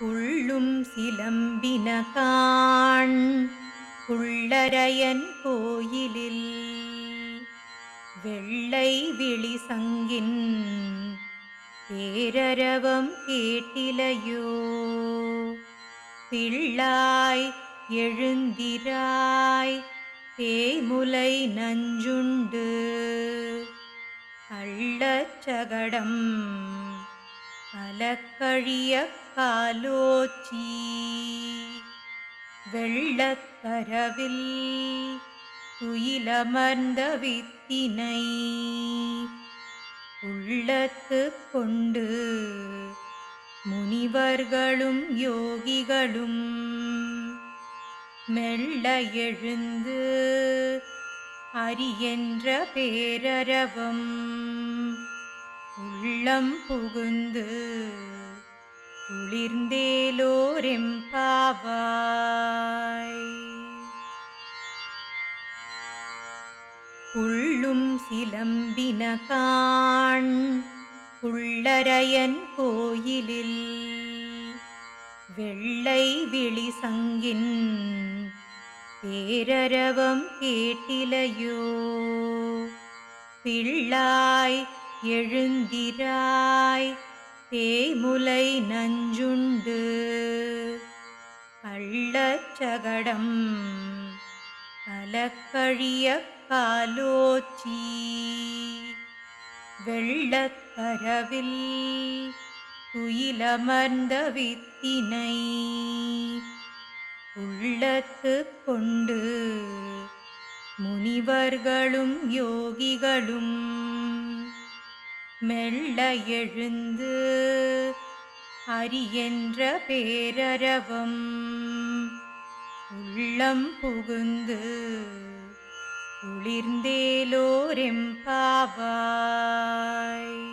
உள்ளும் சிலம்பினகான் உள்ளரையன் கோயிலில். வெள்ளை விழி சங்கின் பேரரவம் கேட்டிலையோ? பிள்ளாய் எழுந்திராய் தேமுலை நஞ்சுண்டு. கள்ளச்சகடம் அலக்கழிய காலோச்சி. வெள்ளத்தரவில் துயிலமர்ந்த வித்தினை. உள்ளத்து கொண்டு முனிவர்களும் யோகிகளும் மெல்ல எழுந்து அரியென்ற பேரரவம். உள்ளம் புகுந்து குளிர்ந்தேலோரெம்பாவாய் உள்ளும் சிலம்பின காண் உள்ளரையன் கோயிலில் வெள்ளை விழி சங்கின் பேரரவம் கேட்டிலையோ. பிள்ளாய் எழுந்திராய் தேமுலை நஞ்சுண்டு. கள்ளச்சகடம் அலக்கழிய காலோச்சி. வெள்ளத்தரவில் துயிலமர்ந்த வித்தினை. உள்ளத்து கொண்டு முனிவர்களும் யோகிகளும் மெல்ல எழுந்து அரியென்ற பேரரவம் உள்ளம் புகுந்து குளிர்ந்தேலோரெம்பாவாய்